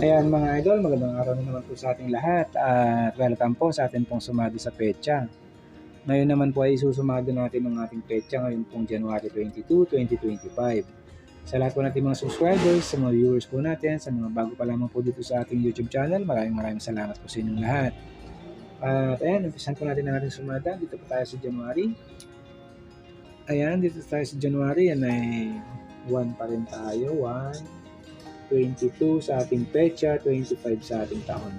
Ayan mga idol, magandang araw na naman po sa ating lahat at welcome po sa ating pong sumado sa pecha. Ngayon naman po ay susumado natin ang ating pecha ngayon pong January 22, 2025. Sa lahat po natin mga subscribers, sa mga viewers po natin, sa mga bago pa lamang po dito sa ating YouTube channel, maraming maraming salamat po sa inyong lahat. At ayan, umpisan po natin ang ating sumada. Dito po tayo sa January. Ayan, dito tayo sa January. Yan ay 1 pa rin tayo. 1, 22 sa ating pecha, 25 sa ating taon.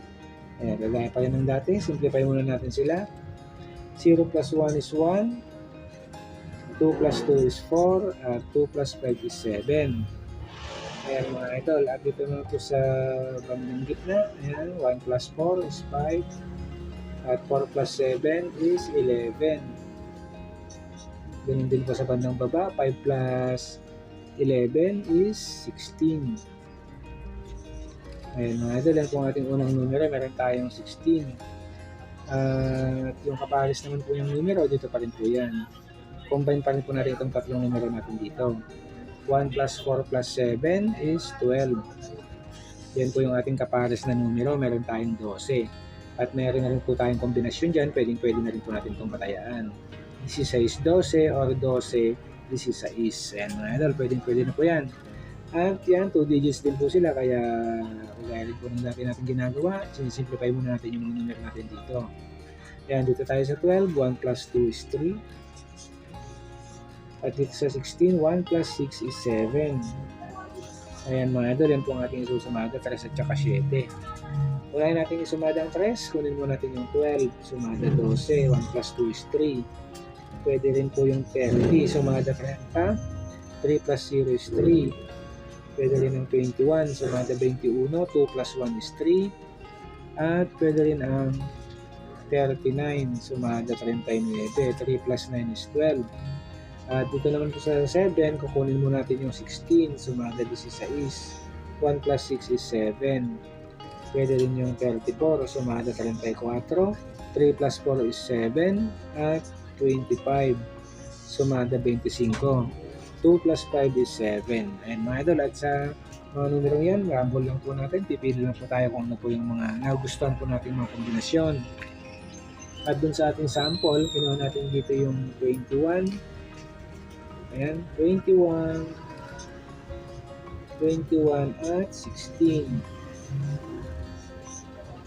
Ayan, gagaya pa rin ng dati. Simplify muna natin sila. 0 plus 1 is 1. 2 plus 2 is 4. At 2 plus 5 is 7. Ayan mga idol. At dito na po sa bandang gitna. Ayan, 1 plus 4 is 5. At 4 plus 7 is 11. Ganun din po sa bandang baba. 5 plus 11 is 16. Ayan mga idol, yan po ang ating unang numero. Meron tayong 16. At yung kapares naman po yung numero, dito pa rin po yan. Combine pa rin po natin itong tatlong numero natin dito. 1 plus 4 plus 7 is 12. Yan po yung ating kapares na numero. Meron tayong 12. At meron na rin po tayong kombinasyon dyan. Pwedeng pwede na rin po natin itong patayaan. 16, 12 or 12, 16. Ayan mga idol, pwedeng pwede na po yan. At yan, 2 digits din po sila kaya kagaya rin po ng dati natin ginagawa, sinisimplify muna natin yung mga numero natin dito. Yan, dito tayo sa 12, 1 plus 2 is 3. At dito sa 16, 1 plus 6 is 7. Ayan mga idol, yan po ang ating isusumada, 3 at saka 7. Unahin natin isumada ang 3, kunin mo natin yung 12, sumada 12, 1 plus 2 is 3. Pwede rin po yung 30, sumada 30, 3 plus 0 is 3. Pwede rin ang 21, sumada 21, 2 plus 1 is 3. At pwede rin ang 39, sumada 39, 3 plus 9 is 12. At dito naman po sa 7, kukunin mo natin yung 16, sumada 16. 1 plus 6 is 7. Pwede rin yung 34, sumada 34. 3 plus 4 is 7. At 25, sumada 25. 2 plus 5 is 7. And mga idol, at sa mga numero yan, rumble lang po natin. Pipili lang po tayo kung ano po yung mga nagustuhan po natin mga kombinasyon. At dun sa ating sample, kinuha natin dito yung 21. Ayan, 21. 21 at 16.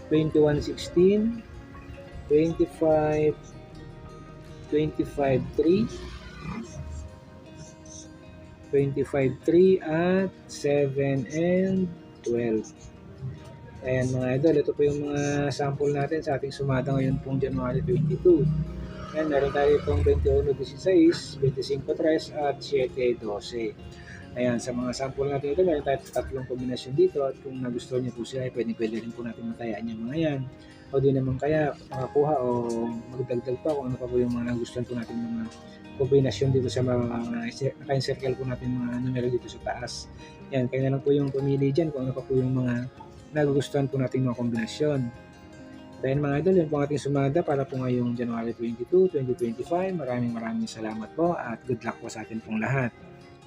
21, 16. 25, 25, 3. 25.3 at 7 and 12. Ayan mga idol, ito po yung mga sample natin sa ating sumada ngayon pong January 22. Ayan, meron tayo itong 21.16, 25.3 at 7.12. Ayan, sa mga sample natin ito, meron tayo tatlong kombinasyon dito at kung nagustuhan niyo po sila, pwede pwede rin po natin matayaan yung mga yan. O di naman kaya makakuha o magdagdag pa kung ano pa po yung mga nagustuhan po natin mga kombinasyon dito sa mga naka-encircle po natin mga numero dito sa taas. Yan, kaya na lang po yung pumili dyan kung ano pa po yung mga nagugustuhan po natin mga kombinasyon. Then mga idol, yun po ating sumada para po ngayong January 22, 2025. Maraming maraming salamat po at good luck po sa atin pong lahat.